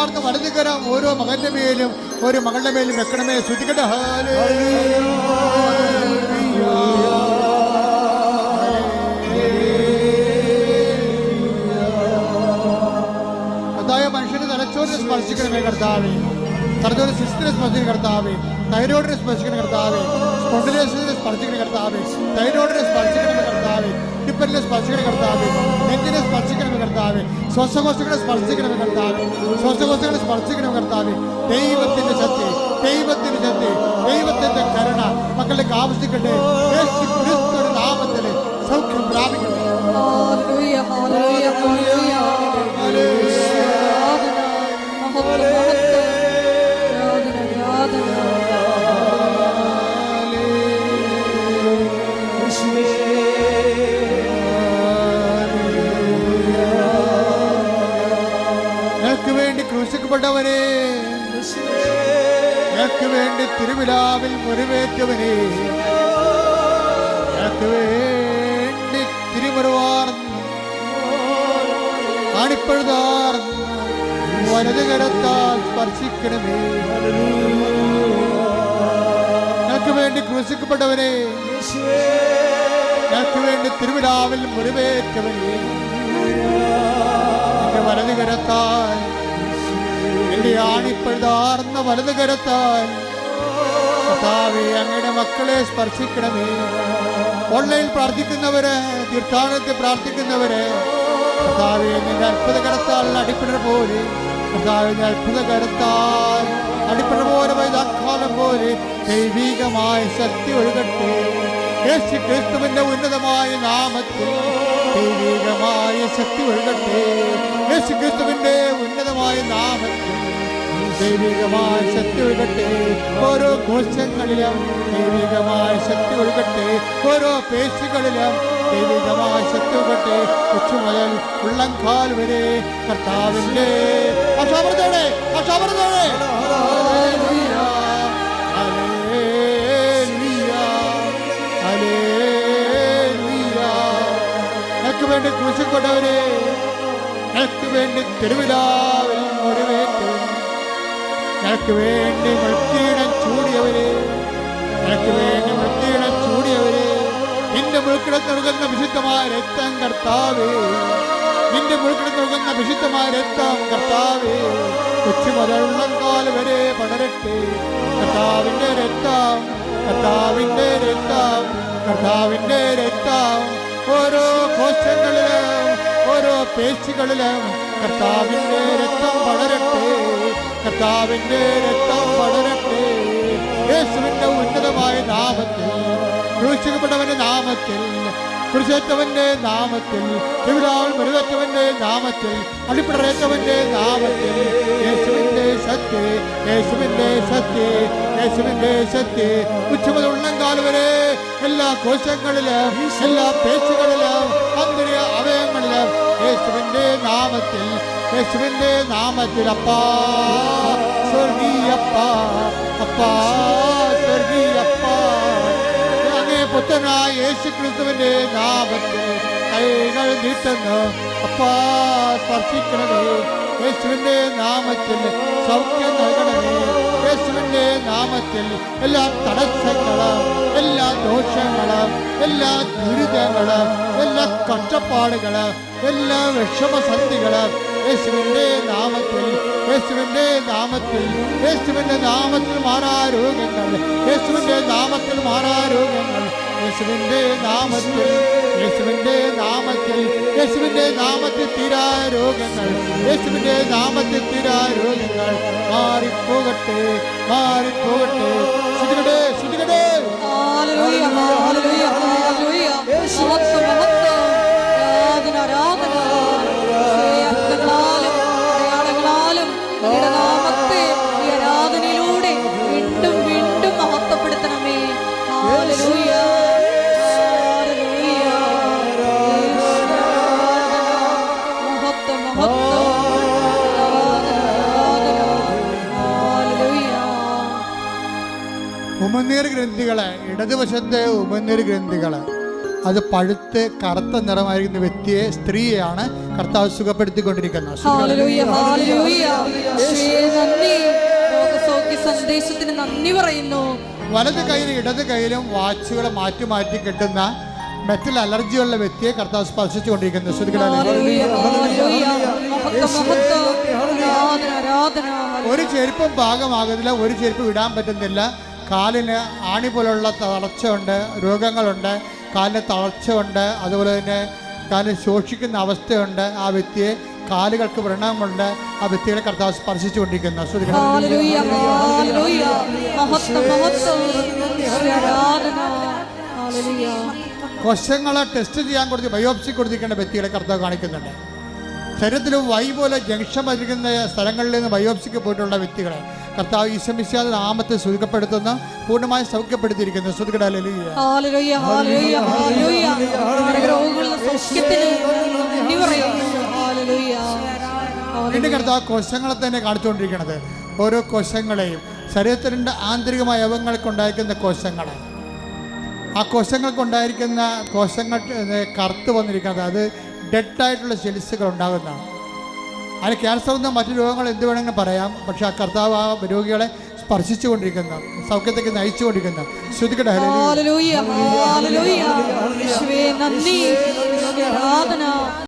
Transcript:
തിരുമറുവാർന്ന വലതുകരം ഓരോ മകന്റെ മേലും ഓരോ മകളുടെ മേലും വെക്കണമേ? ശ്രദ്ധിക്കട്ടെ മനുഷ്യന് തലച്ചോറിനെ സ്പർശിക്കണമേ കർത്താവേ. തലച്ചോറിന് ശിസ്തിനെ സ്പർശിക്കണമേ കർത്താവേ. തൈറോയിഡിനെ സ്പർശിക്കുന്ന കർത്താവേ സ്പോണ്ടിലേഷനെ സ്പർശിക്കുന്ന കർത്താവേ തൈറോയിഡിനെ സ്പർശിക്കണമേ കർത്താവേ ടിപ്പലിനെ സ്പർശിക്കുന്ന കർത്താവേ നെഞ്ചിനെ സ്പർശിക്കണമേ കർത്താവേ ശ്വാസകോശങ്ങളെ സ്പർശിക്കണമേ കർത്താവേ ശ്വാസകോശങ്ങളെ സ്പർശിക്കണമേ കർത്താവേ ദൈവത്തിന്റെ ശക്തി ദൈവത്തിന്റെ ശക്തി ദൈവത്തിന്റെ കരുണ മക്കളിലേക്ക് ആവശ്യിക്കട്ടെ നാമത്തിൽ സൗഖ്യം പ്രാപിക്കട്ടെ. വേണ്ടി ക്രൂശിക്കപ്പെട്ടവനെ ഞങ്ങൾക്ക് വേണ്ടി തിരുവിലാവിൽ മുറിവേറ്റവനെ ഞങ്ങൾക്ക് വേണ്ടി തിരുമുറിവാർന്ന് ആണിപ്പഴുതാർന്ന് വലത് കരത്താൽ സ്പർശിക്കണമേ. ഞങ്ങൾക്ക് വേണ്ടി ക്രൂശിക്കപ്പെട്ടവനെ ഞങ്ങൾക്ക് വേണ്ടി തിരുവിലാവിൽ മുറിവേറ്റവനെ. വലത് കരത്താൽ എന്റെ ആണിപ്പഴുതാർന്ന വലത് കരത്താൽ കർത്താവെ അങ്ങയുടെ മക്കളെ സ്പർശിക്കണമേ. ഓൺലൈൻ പ്രാർത്ഥിക്കുന്നവര് തീർത്ഥാടനത്തിൽ പ്രാർത്ഥിക്കുന്നവര് കർത്താവെ നിന്റെ അത്ഭുത കരത്താൽ അടിപ്പിടർ പോലെ കർത്താവിന്റെ അത്ഭുത കരത്താൽ അടിപ്പിടർ പോലെ വൈദാക്കാലം പോലെ ദൈവികമായ ശക്തി ഒഴുകട്ടെ. യേശു ക്രിസ്തുവിന്റെ ഉന്നതമായ നാമത്തിൽ ദൈവികമായ ശക്തി ഒഴുകട്ടെ. യേശു ക്രിസ്തുവിന്റെ ഉന്നതമായ നാമത്തിൽ ദൈവികമായ ശക്തി ഒഴുകട്ടെ ഓരോ കോശങ്ങളിലും ദൈവികമായ ശക്തി ഒഴുകട്ടെ ഓരോ പേശികളിലും ദൈവികമായ ശക്തി ഒഴുകട്ടെ കൊച്ചു മുതൽ ഉള്ളംകാൽ വരെ കർത്താവിന്റെ അക്ഷാപുരത്തോടെ ഞങ്ങൾക്ക് വേണ്ടി ക്രൂശിക്കൊണ്ടവരെ എനിക്ക് വേണ്ടി തെരുവിലാവിൽ മുറിവേറ്റു ഞങ്ങൾക്ക് വേണ്ടി മുൾക്കീടം ചൂടിയവരെ ഞങ്ങൾക്ക് വേണ്ടി മുൾക്കീടം ചൂടിയവരെ നിന്റെ മുൾക്കിടം നൽകുന്ന വിശുദ്ധമായ രക്തം കർത്താവേ. നിന്റെ മുൾക്കിടം നൽകുന്ന വിശുദ്ധമായ രക്തം കർത്താവേ. കൊച്ചു മുതലുള്ളങ്കാൽ വരെ പടരട്ടെ. കർത്താവിന്റെ രക്തം കർത്താവിന്റെ രക്തം കർത്താവിന്റെ രക്തം. ഓരോ കോശങ്ങളിലും ഓരോ പേശികളിലും കർത്താവിന്റെ കർത്താവിന്റെ രക്തം പടരട്ടെ. യേശുവിന്റെ ഉന്നതമായ നാമത്തിൽ ക്രൂശിക്കപ്പെട്ടവന്റെ നാമത്തിൽ കുറിച്ചേറ്റവന്റെ നാമത്തിൽ തിരുവിതാൾ മരുതറ്റവന്റെ നാമത്തിൽ അടിപ്പിടറേറ്റവന്റെ നാമത്തിൽ. യേശുവിന്റെ ശക്തി യേശുവിന്റെ ശക്തി യേശുവിന്റെ ശക്തി. ഉച്ചമുതൽ ഉള്ളങ്കാൽ വരെ എല്ലാ കോശങ്ങളിലും എല്ലാ പേശുകളിലും യേശുവിന്റെ നാമത്തിൽ യേശുവിന്റെ നാമത്തിൽ അപ്പാ സ്വർഗീയപ്പ അപ്പാ സ്വർഗീയപ്പ അങ്ങേ പുത്രനായ യേശു ക്രിസ്തുവിന്റെ നാമത്തിൽ കൈകൾ നീട്ടുന്നു അപ്പാ സ്പർശിക്കണമേ യേശുവിന്റെ നാമത്തിൽ സൗഖ്യം നൽകണമേ യേശുവിന്റെ നാമത്തിൽ എല്ലാ തടസ്സങ്ങളും എല്ലാ ദോഷങ്ങളും എല്ലാ ദുരിതങ്ങളും എല്ലാ കഷ്ടപ്പാടുകളും എല്ലാ വിഷമസന്ധികളും യേശുവിന്റെ നാമത്തിൽ യേശുവിന്റെ നാമത്തിൽ യേശുവിന്റെ നാമത്തിൽ മാറാ രോഗങ്ങൾ യേശുവിന്റെ നാമത്തിൽ മാറാ രോഗങ്ങൾ യേശുവിന്റെ നാമത്തിൽ യേശുവിന്റെ നാമത്തിൽ യേശുവിന്റെ നാമത്തിൽ തീരാ രോഗങ്ങൾ. യേശുവിന്റെ നാമത്തിൽ തീരാ രോഗങ്ങൾ. മാറിപ്പോകട്ടെ മാറിപ്പോകട്ടെ. ശുദ്ധികടേ ശുദ്ധികടേ ഹല്ലേലൂയ ഉമനീർ ഗ്രന്ഥികളെ ഇടതുവശത്തെ ഉമനീർ ഗ്രന്ഥികളെ അത് പഴുത്ത് കറുത്ത നിറമായിരിക്കുന്ന വ്യക്തിയെ സ്ത്രീയാണ് കർത്താവ് സുഖപ്പെടുത്തിക്കൊണ്ടിരിക്കുന്നത്. സന്ദേശത്തിന് നന്ദി പറയുന്നു. വലത് കയ്യിലും ഇടത് കയ്യിലും വാച്ചുകൾ മാറ്റി മാറ്റി കിട്ടുന്ന മെറ്റൽ അലർജിയുള്ള വ്യക്തിയെ കർത്താവ് സ്പർശിച്ചുകൊണ്ടിരിക്കുന്നു. ഒരു ചെരുപ്പും ഭാഗമാകുന്നില്ല ഒരു ചെരുപ്പ് വിടാൻ പറ്റുന്നില്ല. കാലിന് ആണി പോലുള്ള തളർച്ചയുണ്ട് രോഗങ്ങളുണ്ട് കാലിന് തളർച്ചയുണ്ട് അതുപോലെ തന്നെ കാലിന് ശോഷിക്കുന്ന അവസ്ഥയുണ്ട്. ആ വ്യക്തിയെ കാലുകൾക്ക് വ്രണമുണ്ട്. ആ വ്യക്തികളെ കർത്താവ് സ്പർശിച്ചുകൊണ്ടിരിക്കുന്നു. കൊശങ്ങളെ ടെസ്റ്റ് ചെയ്യാൻ കൊടുത്ത് ബയോപ്സി കൊടുത്തിരിക്കേണ്ട വ്യക്തികളെ കർത്താവ് കാണിക്കുന്നുണ്ട്. ശരീരത്തിൽ വൈ പോലെ ജംഗ്ഷൻ വരിക്കുന്ന സ്ഥലങ്ങളിൽ നിന്ന് ബയോപ്സിക്ക് പോയിട്ടുള്ള വ്യക്തികളെ കർത്താവ് ഈശ്വമിശാദ നാമത്തെ സുഖപ്പെടുത്തുന്ന പൂർണമായി സൗഖ്യപ്പെടുത്തിയിരിക്കുന്നു. വീണ്ടും കർത്താവ് കോശങ്ങളെ തന്നെ കാണിച്ചുകൊണ്ടിരിക്കുന്നത് ഓരോ കോശങ്ങളെയും ശരീരത്തിന്റെ ആന്തരികമായ അവയവങ്ങൾക്കുണ്ടായിരിക്കുന്ന കോശങ്ങളെ. ആ കോശങ്ങൾക്കുണ്ടായിരിക്കുന്ന കോശങ്ങൾ കറുത്ത് വന്നിരിക്കുന്നത്. അത് ഡെഡായിട്ടുള്ള സെൽസുകൾ ഉണ്ടാകുന്നതാണ് അതിന് ക്യാൻസർ എന്ന മറ്റു രോഗങ്ങൾ എന്ത് വേണമെങ്കിലും പറയാം. പക്ഷെ ആ കർത്താവ് ആ രോഗികളെ സ്പർശിച്ചുകൊണ്ടിരിക്കുന്ന സൗഖ്യത്തേക്ക് നയിച്ചുകൊണ്ടിരിക്കുന്ന. ശ്രുതിക്കട്ടെ ഹല്ലേലൂയ. ഹല്ലേലൂയ നന്ദി. ആരാധന.